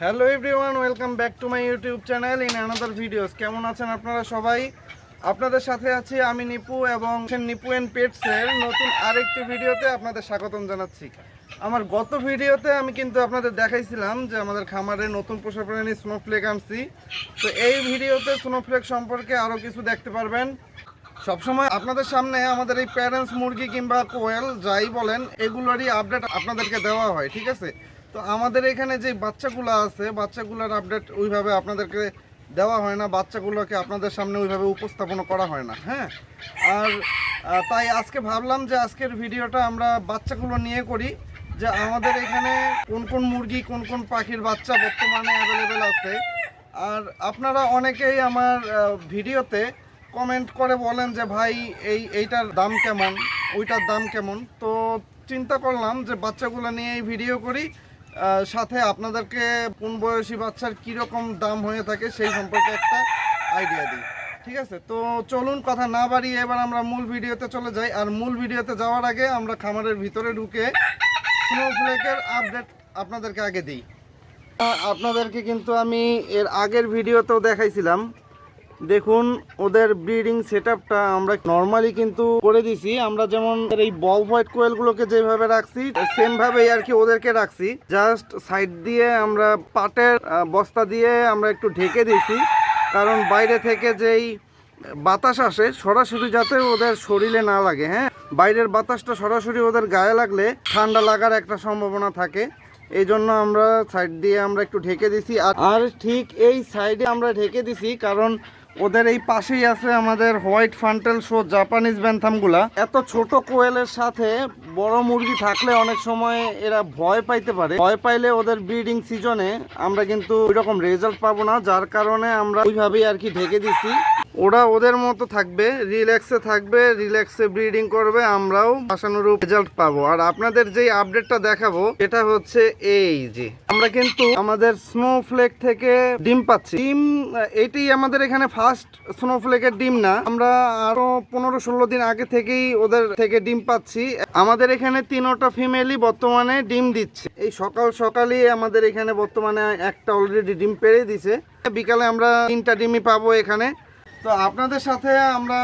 Hello everyone welcome back to my YouTube channel in another videos কেমন আছেন আপনারা সবাই? আপনাদের সাথে আছি আমি নিপু এবং নিপু অ্যান্ড পেটসের নতুন আরেকটি ভিডিওতে আপনাদের স্বাগতম জানাচ্ছি। আমার গত ভিডিওতে আমি কিন্তু আপনাদের দেখাইছিলাম যে আমাদের খামারে নতুন পোষা প্রাণী স্নোফ্লেক আনছি। তো এই ভিডিওতে স্নোফ্লেক সম্পর্কে আরও কিছু দেখতে পারবেন। সবসময় আপনাদের সামনে আমাদের এই প্যারেন্টস মুরগি কিংবা কোয়েল যাই বলেন, এগুলোরই আপডেট আপনাদেরকে দেওয়া হয়, ঠিক আছে? তো আমাদের এখানে যে বাচ্চাগুলো আছে, বাচ্চাগুলোর আপডেট ওইভাবে আপনাদেরকে দেওয়া হয় না, বাচ্চাগুলোকে আপনাদের সামনে ওইভাবে উপস্থাপন করা হয় না হ্যাঁ? আর তাই আজকে ভাবলাম যে আজকের ভিডিওটা আমরা বাচ্চাগুলো নিয়ে করি, যে আমাদের এখানে কোন কোন মুরগি, কোন কোন পাখির বাচ্চা বর্তমানে অ্যাভেলেবেল আছে। আর আপনারা অনেকেই আমার ভিডিওতে কমেন্ট করে বলেন যে ভাই, এই, এইটার দাম কেমন, ওইটার দাম কেমন। তো চিন্তা করলাম যে বাচ্চাগুলো নিয়ে এই ভিডিও করি সাথে আপনাদেরকে কোন বয়সী বাচ্চার কীরকম দাম হয়ে থাকে সেই সম্পর্কে একটা আইডিয়া দিই। ঠিক আছে? তো চলুন কথা না বাড়িয়ে এবার আমরা মূল ভিডিওতে চলে যাই। আর মূল ভিডিওতে যাওয়ার আগে আমরা খামারের ভিতরে ঢুকে স্নোফ্লেকের আপডেট আপনাদেরকে আগে দিই। আপনাদেরকে কিন্তু আমি এর আগের ভিডিওতেও দেখাইছিলাম। দেখুন, ওদের ব্রিডিং সেট আমরা নর্মালি কিন্তু করে দিছি। আমরা যেমন এই বল হোয়াইট কোয়েলগুলোকে যেভাবে রাখছি সেম ভাবেই আর কি ওদেরকে রাখছি। জাস্ট সাইড দিয়ে আমরা পাটের বস্তা দিয়ে আমরা একটু ঢেকে দিয়েছি কারণ বাইরে থেকে যেই বাতাস আসে, সরাসরি যাতে ওদের শরীরে না লাগে হ্যাঁ? বাইরের বাতাসটা সরাসরি ওদের গায়ে লাগলে ঠান্ডা লাগার একটা সম্ভাবনা থাকে। এই জন্য আমরা সাইড দিয়ে আমরা একটু ঢেকে দিছি। আর ঠিক এই সাইডে আমরা ঢেকে দিছি, কারণ ওদের এই পাশেই আছে আমাদের হোয়াইট ফান্টেল শো জাপানিজ ব্যান্থামগুলা। এত ছোট কোয়েলের সাথে বড় মুরগি থাকলে অনেক সময় এরা ভয় পাইতে পারে। ভয় পাইলে ওদের ব্রিডিং সিজনে আমরা কিন্তু ওইরকম রেজাল্ট পাবো না, যার কারণে আমরা ওইভাবেই আর কি ঢেকে দিছি। ওরা ওদের মতো থাকবে রিল্যাক্সে থাকবে রিল্যাক্সে ব্রিডিং করবে, আমরাও আশানুরূপ রেজাল্ট পাবো। আর আপনাদের যেই আপডেটটা দেখাবো, এটা হচ্ছে এই যে, আমরা কিন্তু আমাদের স্নোফ্লেক থেকে ডিম পাচ্ছি। ডিম এটাই আমাদের এখানে ফার্স্ট স্নোফ্লেকের ডিম না, আমরা আরও পনেরো ষোলো দিন আগে থেকেই ওদের থেকে ডিম পাচ্ছি। আমাদের এখানে তিনোটা ফিমেলই বর্তমানে ডিম দিচ্ছে। এই সকাল সকালই আমাদের এখানে বর্তমানে একটা অলরেডি ডিম পেড়ে দিছে। বিকালে আমরা তিনটা ডিমই পাবো এখানে। তো আপনাদের সাথে আমরা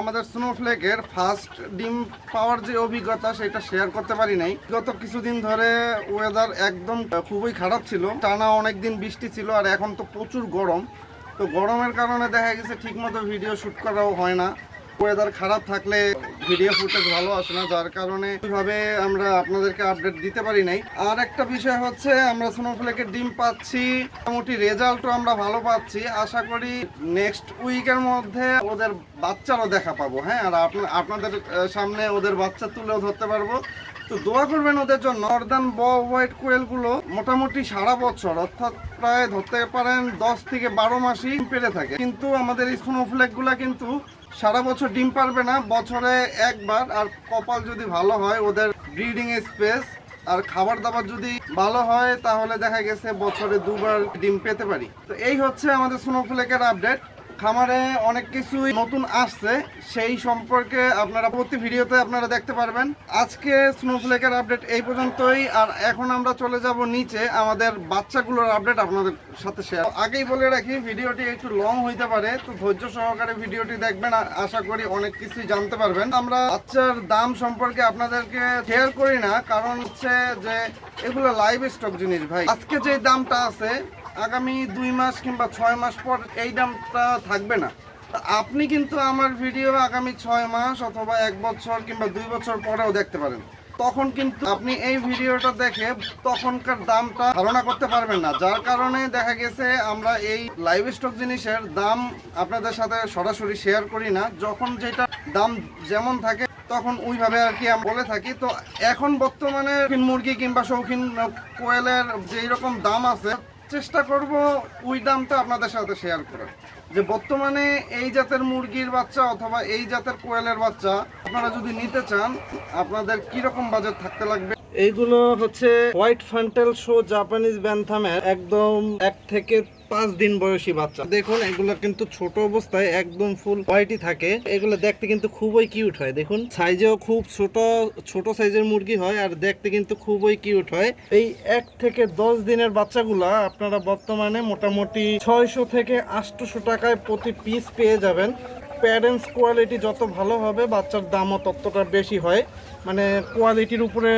আমাদের স্নোফ্লেকের ফার্স্ট ডিম পাওয়ার যে অভিজ্ঞতা সেটা শেয়ার করতে পারি নাই। গত কিছুদিন ধরে ওয়েদার একদম খুবই খারাপ ছিল। টানা অনেক দিন বৃষ্টি ছিল আর এখন তো প্রচুর গরম। তো গরমের কারণে দেখা গেছে ঠিকমতো ভিডিও শ্যুট করাও হয় না। ওয়েদার খারাপ থাকলে ভিডিও ফুটেজ ভালো আসে না, যার কারণে ওইভাবে আমরা আপনাদেরকে আপডেট দিতে পারি নাই। আর একটা বিষয় হচ্ছে, আমরা সোনোফ্লেকের ডিম পাচ্ছি, মোটামুটি রেজাল্টও আমরা ভালো পাচ্ছি। আশা করি নেক্সট উইকের মধ্যে ওদের বাচ্চারও দেখা পাবো হ্যাঁ? আর আপনা- আপনাদের সামনে ওদের বাচ্চা তুলেও ধরতে পারব। তো দোয়া করবেন ওদের জন্য। নর্দার্ন ব হোয়াইট কোয়েলগুলো মোটামুটি সারা বছর, অর্থাৎ প্রায় ধরতে পারেন দশ থেকে বারো মাসই পেরে থাকে। কিন্তু আমাদের এই স্নোফ্লেকগুলো কিন্তু সারা বছর ডিম পারবে না, বছরে একবার। আর কপাল যদি ভালো হয়, ওদের ব্রিডিং স্পেস আর খাবার দাবার যদি ভালো হয়, তাহলে দেখা গেছে বছরে দুবার ডিম পেতে পারি। তো এই হচ্ছে আমাদের স্নোফ্লেকের আপডেট খামারে অনেক কিছুই নতুন আসছে। সেই সম্পর্কে আপনারা প্রতি ভিডিওতে আপনারা দেখতে পারবেন। আজকে স্নোফ্লেকের আপডেট এই পর্যন্তই। আর এখন আমরা চলে যাব নিচে। আমাদের বাচ্চাগুলোর আপডেট আপনাদের সাথে শেয়ার আগেই বলে রাখি, ভিডিওটি একটু লং হইতে পারে। তো ধৈর্য সহকারে ভিডিওটি দেখবেন। আশা করি অনেক কিছুই জানতে পারবেন। আমরা বাচ্চার দাম সম্পর্কে আপনাদেরকে শেয়ার করি না। কারণ হচ্ছে যে, এগুলো লাইভ স্টক জিনিস ভাই। আজকে যে দামটা আছে আগামী দুই মাস কিংবা ছয় মাস পর এই দামটা থাকবে না। আপনি কিন্তু আমার ভিডিও আগামী ছয় মাস অথবা এক বছর কিংবা দুই বছর পরেও দেখতে পারেন। তখন কিন্তু আপনি এই ভিডিওটা দেখে তখনকার দামটা ধারণা করতে পারবেন না। যার কারণে দেখা গেছে আমরা এই লাইভ স্টক জিনিসের দাম আপনাদের সাথে সরাসরি শেয়ার করি না। যখন যেটা দাম যেমন থাকে, তখন ওইভাবে আর কি আমি বলে থাকি। তো এখন বর্তমানে মুরগি কিংবা শৌখিন কোয়েলের যেই রকম দাম আছে চেষ্টা করব ওই দামটা আপনাদের সাথে শেয়ার করার। যে বর্তমানে এই জাতের মুরগির বাচ্চা অথবা এই জাতের কোয়েলের বাচ্চা আপনারা যদি নিতে চান, আপনাদের কীরকম বাজেট থাকতে লাগবে? এইগুলো হচ্ছে হোয়াইট ফান্টেল শো জাপানিজ ব্যান্থামের একদম এক থেকে পাঁচ দিন বয়সী বাচ্চা। দেখুন, এগুলো কিন্তু ছোট অবস্থায় একদম ফুল হোয়াইটই থাকে। এগুলো দেখতে কিন্তু খুবই কিউট হয়। দেখুন সাইজেও খুব ছোট ছোট সাইজের মুরগি হয় আর দেখতে কিন্তু খুবই কিউট হয়। এই এক থেকে দশ দিনের বাচ্চাগুলা আপনারা বর্তমানে মোটামুটি ছয়শো থেকে আটশোশো টাকায় প্রতি পিস পেয়ে যাবেন। প্যারেন্টস কোয়ালিটি যত ভালো হবে, বাচ্চার দামও ততটা বেশি হয়। মানে কোয়ালিটির উপরে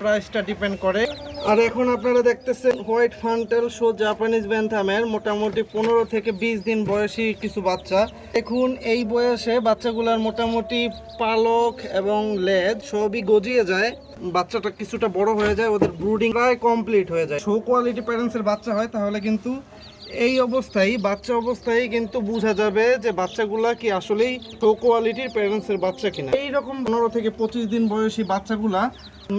প্রাইসটা ডিপেন্ড করে। আর এখন আপনারা দেখতেছেন হোয়াইট ফান্টেল শো জাপানিজ ব্যান্থামের মোটামুটি পনেরো থেকে বিশ দিন বয়সী কিছু বাচ্চা। দেখুন, এই বয়সে বাচ্চাগুলার মোটামুটি পালক এবং লেজ সবই গজিয়ে যায়। বাচ্চাটা কিছুটা বড় হয়ে যায়, ওদের ব্রুডিং প্রায় কমপ্লিট হয়ে যায়। শো কোয়ালিটি প্যারেন্টসের বাচ্চা হয়, তাহলে কিন্তু এই অবস্থায়, বাচ্চা অবস্থায় কিন্তু বোঝা যাবে যে বাচ্চাগুলা কি আসলেই টো কোয়ালিটির প্যারেন্টসের বাচ্চা কিনা। এই রকম পনেরো থেকে পঁচিশ দিন বয়সী বাচ্চাগুলা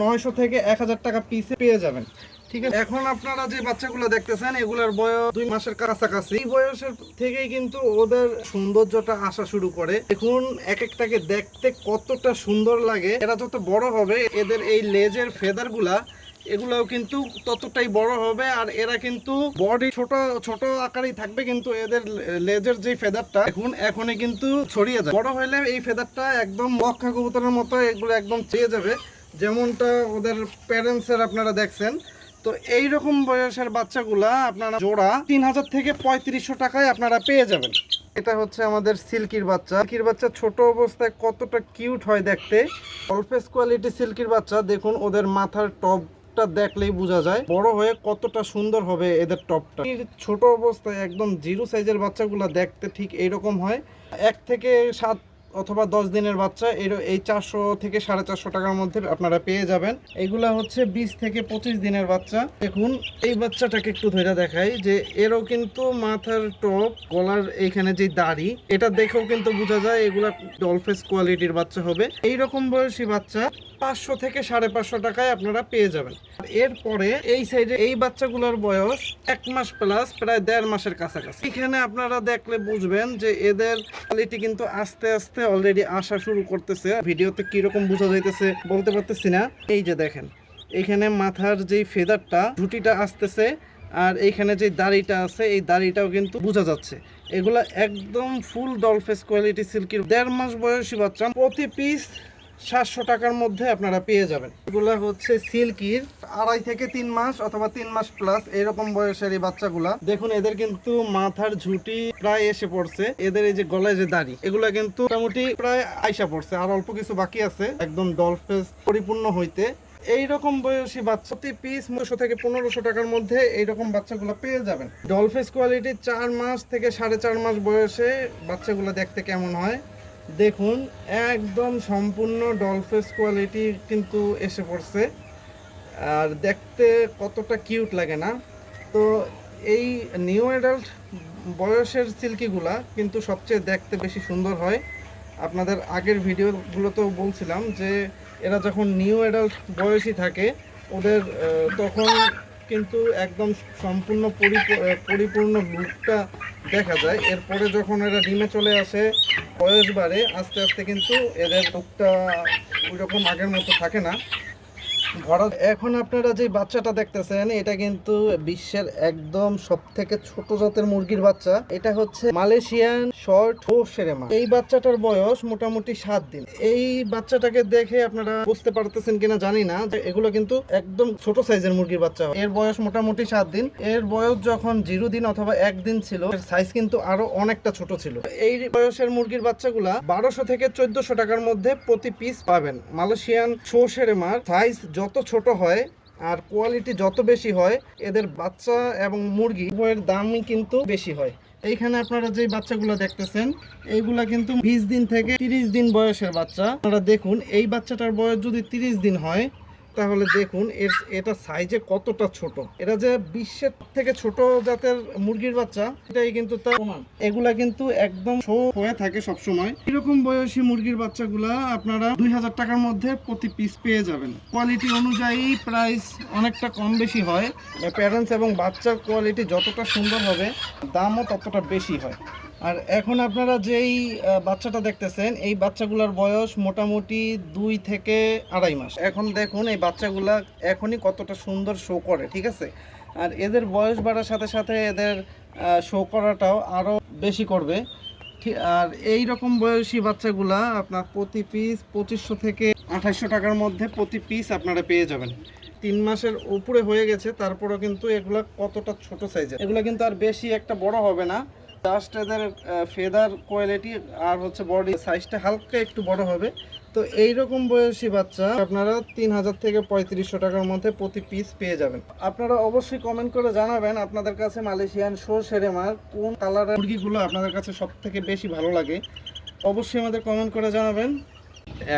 নয়শো থেকে এক হাজার টাকা পিসে পেয়ে যাবেন। ঠিক আছে? এখন আপনারা যে বাচ্চাগুলো দেখতেছেন, এগুলার বয়স দুই মাসের কাছাকাছি। এই বয়সের থেকেই কিন্তু ওদের সৌন্দর্যটা আসা শুরু করে। দেখুন, এক একটাকে দেখতে কতটা সুন্দর লাগে। এরা যত বড় হবে, এদের এই লেজের ফেদারগুলা এগুলাও কিন্তু ততটাই বড় হবে আর এরা কিন্তু বডি ছোট ছোট আকারেই থাকবে, কিন্তু এদের লেজের যে ফেদারটা এখন, এখনই কিন্তু ছড়িয়ে যায় বড় হলে এই ফেদারটা একদম লক্ষা কবুতরের মতো এগুলো একদম ছেয়ে যাবে, যেমনটা ওদের প্যারেন্টসের আপনারা দেখছেন। তো এই রকম বয়সের বাচ্চাগুলা আপনারা জোড়া তিন হাজার থেকে পঁয়ত্রিশশো টাকায় আপনারা পেয়ে যাবেন। এটা হচ্ছে আমাদের সিল্কির বাচ্চা। সিল্কির বাচ্চা ছোট অবস্থায় কতটা কিউট হয় দেখতে। অল্পেস কোয়ালিটি সিল্কির বাচ্চা। দেখুন ওদের মাথার টপটা দেখলেই বোঝা যায়। বড় হয়ে কতটা সুন্দর হবে এদের টপটা। ছোট অবস্থায় একদম জিরো সাইজের বাচ্চাগুলো দেখতে ঠিক এইরকম হয়। এক থেকে সাত অথবা দশ দিনের বাচ্চা, এর এই চারশো থেকে সাড়ে চারশো টাকার মধ্যে আপনারা পেয়ে যাবেন। এগুলা হচ্ছে বিশ থেকে পঁচিশ দিনের বাচ্চা। দেখুন, এই বাচ্চাটাকে একটু ধরে দেখাই যে এরও কিন্তু মাথার টপ, গলার এইখানে যে দাড়ি, এটা দেখেও কিন্তু বোঝা যায় এগুলা ডলফেস কোয়ালিটির বাচ্চা হবে। এই রকম বয়সী বাচ্চা পাঁচশো থেকে সাড়ে পাঁচশো টাকায় আপনারা পেয়ে যাবেন। এরপরে এই সাইডে এই বাচ্চাগুলোর বয়স এক মাস প্লাস প্রায় দেড় মাসের কাছাকাছি। এখানে আপনারা দেখলে বুঝবেন যে এদের কোয়ালিটি কিন্তু আস্তে আস্তে অলরেডি আসা শুরু করতেছে। ভিডিওতে কীরকম বোঝা যাইতেছে বলতে পারতেছি না। এই যে দেখেন, এখানে মাথার যেই ফেদারটা, ঝুটিটা আসতেছে আর এইখানে যে দাড়িটা আছে, এই দাড়িটাও কিন্তু বোঝা যাচ্ছে। এগুলা একদম ফুল ডলফেস কোয়ালিটি সিল্কির দেড় মাস বয়সী বাচ্চা, প্রতি পিস সাতশো টাকার মধ্যে আপনারা পেয়ে যাবেন। এগুলো হচ্ছে সিল্কির। আড়াই থেকে তিন মাস অথবা তিন মাস প্লাস এরকম বয়সের এই বাচ্চাগুলা। দেখুন, এদের কিন্তু মাথার ঝুঁটি প্রায় এসে পড়ছে। এদের এই যে গলায় যে দাড়ি, এগুলা কিন্তু মোটামুটি প্রায় আইসা পড়ছে। আর অল্প কিছু বাকি আছে, একদম ডলফেস পরিপূর্ণ হইতে। এইরকম বয়সী বাচ্চা, প্রতি পিস নশো থেকে পনেরোশো টাকার মধ্যে এইরকম বাচ্চাগুলো পেয়ে যাবেন। ডলফেস কোয়ালিটি চার মাস থেকে সাড়ে চার মাস বয়সে বাচ্চাগুলো দেখতে কেমন হয়? দেখুন, একদম সম্পূর্ণ ডলফেস কোয়ালিটি কিন্তু এসে পড়ছে। আর দেখতে কতটা কিউট লাগে না? তো এই নিউ অ্যাডাল্ট বয়সের সিল্কিগুলা কিন্তু সবচেয়ে দেখতে বেশি সুন্দর হয়। আপনাদের আগের ভিডিওগুলোতেও বলছিলাম যে, এরা যখন নিউ অ্যাডাল্ট বয়সী থাকে, ওদের তখন কিন্তু একদম সম্পূর্ণ পরিপ- পরিপূর্ণ লুকটা দেখা যায়। এরপরে যখন এরা ডিমে চলে আসে, বয়স বাড়ে, আস্তে আস্তে কিন্তু এদের লুকটা ওই রকম আগের মতো থাকে না। ভরা এখন আপনারা যে বাচ্চাটা দেখতেছেন, এটা কিন্তু বিশ্বের একদম সব থেকে ছোট জাতের মুরগির বাচ্চা। এটা হচ্ছে মালয়েশিয়ান শর্ট ও সেরেমা এই বাচ্চাটার বয়স মোটামুটি সাত দিন। এই বাচ্চাটাকে দেখে আপনারা বুঝতে পারতেছেন কিনা জানি না, যে এগুলো কিন্তু একদম ছোট সাইজের মুরগির বাচ্চা। এর বয়স মোটামুটি সাত দিন। এর বয়স যখন জিরো দিন অথবা একদিন ছিল, এর সাইজ কিন্তু আরও অনেকটা ছোট ছিল। এই বয়সের মুরগির বাচ্চাগুলা বারোশো থেকে চোদ্দশো টাকার মধ্যে প্রতি পিস পাবেন। মালয়েশিয়ান শো সেরেমার সাইজ যত ছোট হয় আর কোয়ালিটি যত বেশি হয়, এদের বাচ্চা এবং মুরগি উভয়ের দামই কিন্তু বেশি হয়। এইখানে আপনারা যে বাচ্চাগুলো দেখতেছেন, এইগুলা কিন্তু বিশ দিন থেকে তিরিশ দিন বয়সের বাচ্চা। আপনারা দেখুন, এই বাচ্চাটার বয়স যদি তিরিশ দিন হয় তাহলে দেখুন, এর, এটা সাইজে কতটা ছোট? এটা যে বিশ্বের থেকে ছোট জাতের মুরগির বাচ্চা, এটাই কিন্তু তার প্রমাণ। এগুলা কিন্তু একদম শো হয়ে থাকে সব সময় এরকম বয়সী মুরগির বাচ্চাগুলা আপনারা দুই হাজার টাকার মধ্যে প্রতি পিস পেয়ে যাবেন। কোয়ালিটি অনুযায়ী প্রাইস অনেকটা কম বেশি হয়। প্যারেন্টস এবং বাচ্চার কোয়ালিটি যতটা সুন্দর হবে, দামও ততটা বেশি হয়। আর এখন আপনারা যেই বাচ্চাটা দেখতেছেন, এই বাচ্চাগুলোর বয়স মোটামুটি দুই থেকে আড়াই মাস। এখন দেখুন, এই বাচ্চাগুলা এখনই কতটা সুন্দর শো করে, ঠিক আছে? আর এদের বয়স বাড়ার সাথে সাথে এদের শো করাটাও আরও বেশি করবে। আর এই রকম বয়সী বাচ্চাগুলা আপনার প্রতি পিস পঁচিশশো থেকে আঠাশশো টাকার মধ্যে প্রতি পিস আপনারা পেয়ে যাবেন। তিন মাসের উপরে হয়ে গেছে, তারপরেও কিন্তু এগুলা কতটা ছোট সাইজের এগুলো কিন্তু আর বেশি একটা বড় হবে না। জাস্ট ফেদার কোয়ালিটি আর হচ্ছে বডি সাইজটা হালকা একটু বড় হবে। তো এই রকম বয়সী বাচ্চা আপনারা তিন হাজার থেকে পঁয়ত্রিশশো টাকার মধ্যে প্রতি পিস পেয়ে যাবেন। আপনারা অবশ্যই কমেন্ট করে জানাবেন আপনাদের কাছে মালয়েশিয়ান শো সেরেমার কোন কালারের মুরগিগুলো আপনাদের কাছে সব থেকে বেশি ভালো লাগে। অবশ্যই আমাদের কমেন্ট করে জানাবেন।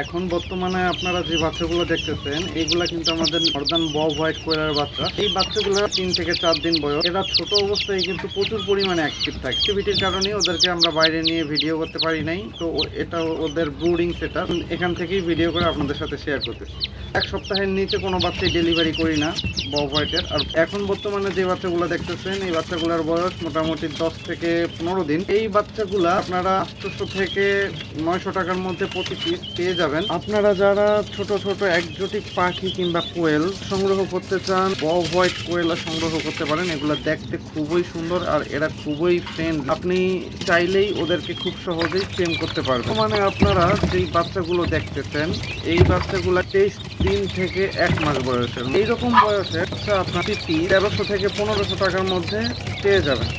এখন বর্তমানে আপনারা যে বাচ্চাগুলো দেখতেছেন এইগুলা কিন্তু আমাদের নর্দান বব হোয়াইট কোয়েলার বাচ্চা। এই বাচ্চাগুলো তিন থেকে চার দিন বয়স। এরা ছোট অবস্থায় কিন্তু প্রচুর পরিমাণে অ্যাক্টিভ থাকে। অ্যাক্টিভিটির কারণে ওদেরকে আমরা বাইরে নিয়ে ভিডিও করতে পারি নাই। তো এটা ওদের ব্রুডিং সেটা এখান থেকেই ভিডিও করে আপনাদের সাথে শেয়ার করতেছি। এক সপ্তাহের নিচে কোনো বাচ্চাই ডেলিভারি করি না বব হোয়াইটের আর এখন বর্তমানে যে বাচ্চাগুলো দেখতেছেন, এই বাচ্চাগুলোর বয়স মোটামুটি দশ থেকে পনেরো দিন। এই বাচ্চাগুলা আপনারা আটশোশো থেকে নয়শো টাকার মধ্যে প্রতি পিস পেয়ে যাবেন। আপনারা যারা ছোট ছোট একজোটিক পাখি কিংবা কোয়েল সংগ্রহ করতে চান বব হোয়াইট কোয়েল সংগ্রহ করতে পারেন। এগুলো দেখতে খুবই সুন্দর আর এরা খুবই ফ্রেন্ড আপনি চাইলেই ওদেরকে খুব সহজেই প্রেম করতে পারবেন। মানে আপনারা যেই বাচ্চাগুলো দেখতেছেন, এই বাচ্চাগুলো তেইশ দিন থেকে এক মাস বয়সের। এইরকম বয়সের আপনার আপনার তেরোশো থেকে পনেরোশো টাকার মধ্যে পেয়ে যাবেন।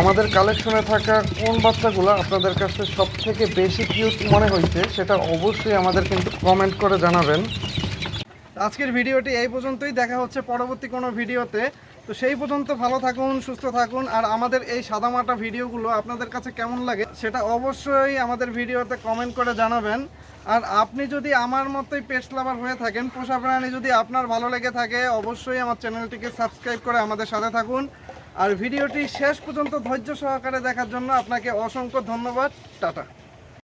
আমাদের কালেকশনে থাকা কোন বাচ্চাগুলো আপনাদের কাছে সব থেকে বেশি কিউট মনে হয়েছে সেটা অবশ্যই আমাদের কিন্তু কমেন্ট করে জানাবেন। আজকের ভিডিওটি এই পর্যন্তই। দেখা হচ্ছে পরবর্তী কোনো ভিডিওতে। তো সেই পর্যন্ত ভালো থাকুন, সুস্থ থাকুন। আর আমাদের এই সাদামাটা ভিডিওগুলো আপনাদের কাছে কেমন লাগে সেটা অবশ্যই আমাদের ভিডিওতে কমেন্ট করে জানাবেন। আর আপনি যদি আমার মতোই পেটস লাভার হয়ে থাকেন, পোষা প্রাণী যদি আপনার ভালো লেগে থাকে, অবশ্যই আমার চ্যানেলটিকে সাবস্ক্রাইব করে আমাদের সাথে থাকুন। আর ভিডিওটি শেষ পর্যন্ত ধৈর্য সহকারে দেখার জন্য আপনাকে অসংখ্য ধন্যবাদ। টাটা।